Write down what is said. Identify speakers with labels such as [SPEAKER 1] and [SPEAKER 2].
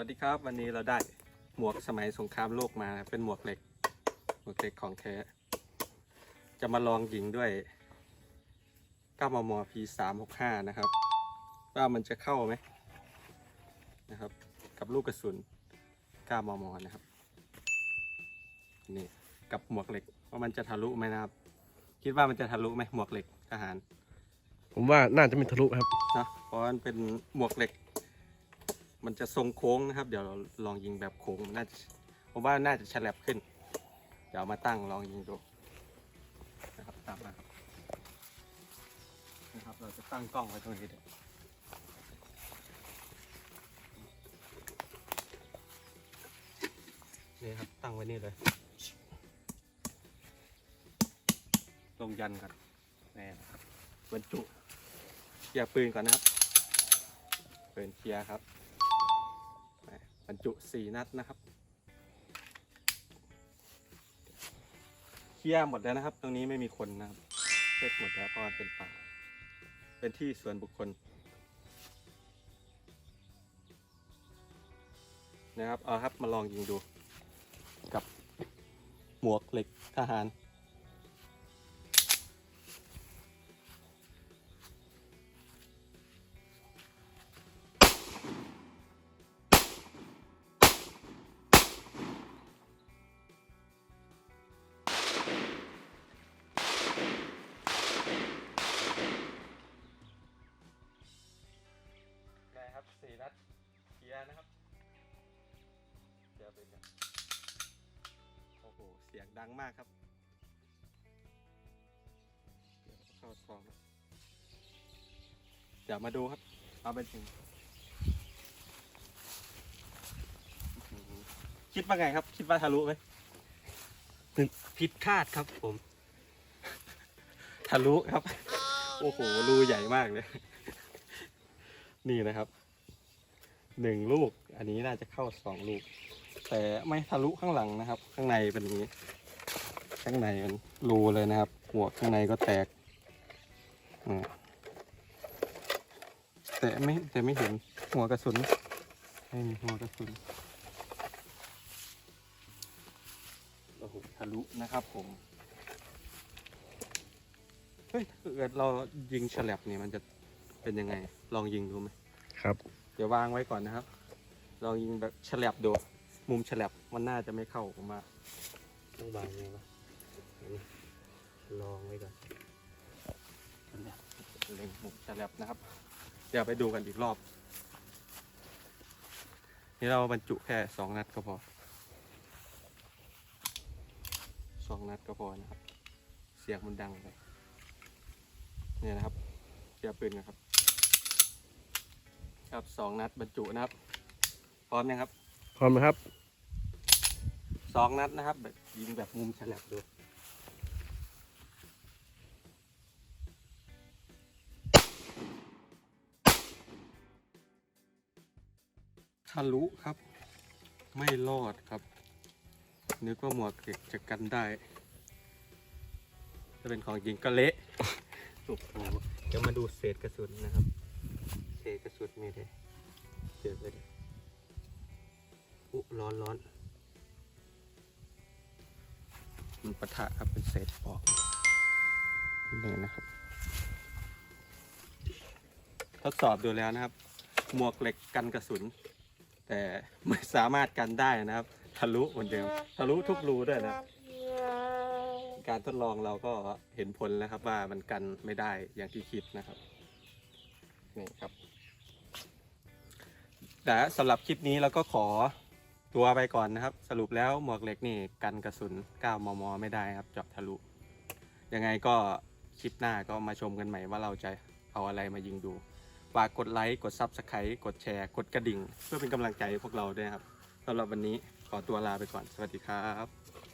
[SPEAKER 1] วัสดีครับ วันนี้เราได้หมวกสมัยสงครามโลกมาเป็นหมวกเหล็ก หมวกเหล็กของแท้จะมาลองยิงด้วย9มม P365 นะครับ ว่ามันจะเข้าไหมนะครับ กับลูกกระสุน9มมนะครับนี่กับหมวกเหล็กว่ามันจะทะลุไหมนะครับ คิดว่ามันจะทะลุไหมหมวกเหล็กทหาร
[SPEAKER 2] ผมว่าน่าจะไม่ทะลุครับ
[SPEAKER 1] นะเพราะมันเป็นหมวกเหล็ก มันจะทรงโค้งนะครับ เดี๋ยวเราลองยิงแบบโค้งน่าจะผมว่าน่าจะฉลับขึ้น เดี๋ยวเอามาตั้งลองยิงดูนะครับตามมาครับนะครับ เราจะตั้งกล้องไว้ตรงนี้เดี๋ยวนี่ครับตั้งไว้นี่เลย ลงยันกันนี่นะครับบรรจุเคลียร์ปืนก่อนนะครับปืนเคลียร์ครับบ รจุสี่นัดนะครับเคลียร์หมดแล้วนะครับ ตรงนี้ไม่มีคนนะครับเช็คหมดแล้วเพราะเป็นป่าเป็นที่ส่วนบุคคลนะครับเอาครับมาลองยิงดู กับหมวกเหล็กทหาร สี่นัดเคลียร์นะครับเดี๋ยวเป็นกันโอ้โหเสียงดังมากครับ เดี๋ยวเข้าซองแล้วเดี๋ยวมาดูครับ เอาไปถึงอื้อหือคิดว่าไงครับ คิดว่าทะลุไหม
[SPEAKER 2] ผิดคาดครับผม
[SPEAKER 1] ทะลุครับ โอ้โหรูใหญ่มากเลย นี่นะครับ หนึ่งลูก อันนี้น่าจะเข้าสองลูก แต่ไม่ทะลุข้างหลังนะครับ ข้างในเป็นอย่างนี้ ข้างในมันรูเลยนะครับ หัวข้างในก็แตกอ่าแต่ไม่แต่ไม่เห็นหัวกระสุนไม่มีหัวกระสุนโอ้โหทะลุนะครับผมเฮ้ยถ้าเกิดเรายิงฉลับเนี่ยมันจะเป็นยังไง ลองยิงดูไหม
[SPEAKER 2] ครับ
[SPEAKER 1] เดี๋ยววางไว้ก่อนนะครับลองยิงแบบฉลับดูมุมฉลับมันน่าจะไม่เข้าผมว่าต้องวางยังไงวะเดี๋ยวนะลองไว้ก่อนเนี่ยเล็งมุมฉลับนะครับ เดี๋ยวไปดูกันอีกรอบ นี่เราบรรจุแค่สองนัดก็พอสองนัดก็พอนะครับ เสียงมันดังไปเนี่ยนะครับเสียบปืนนะครับ ครับสองนัดบรรจุนะครับ พร้อมยังครับ
[SPEAKER 2] พร้อมไหมครับ
[SPEAKER 1] สองนัดนะครับ แบบยิงแบบมุมฉลับดูทะลุครับ ไม่รอดครับนึกว่าหมวกเหล็กจะกันได้ถ้าเป็นของจริงก็เละโอ้โหเดี๋ยวมาดูเศษกระสุนนะครับ เศษกระสุนมีเลยเจอเลยอุ๊ร้อนร้อนมันปะทะครับเป็นเศษปอกนี่นะครับ ทดสอบดูแล้วนะครับ หมวกเหล็กกันกระสุน แต่ไม่สามารถกันได้นะครับ ทะลุเหมือนเดิมทะลุทุกรูด้วยนะการทดลองเราก็เห็นผลแล้วครับว่ามันกันไม่ได้อย่างที่คิดนะครับ นี่ครับ แต่สำหรับคลิปนี้เราก็ขอตัวไปก่อนนะครับ สรุปแล้วหมวกเหล็กนี่กันกระสุน 9 มม ไม่ได้ครับเจาะทะลุ ยังไงก็คลิปหน้าก็มาชมกันใหม่ว่าเราจะเอาอะไรมายิงดูฝากกดไลค์กด Subscribe กดแชร์ กดกระดิ่ง เพื่อเป็นกำลังใจให้พวกเราด้วยครับสำหรับวันนี้ขอตัวลาไปก่อน สวัสดีครับ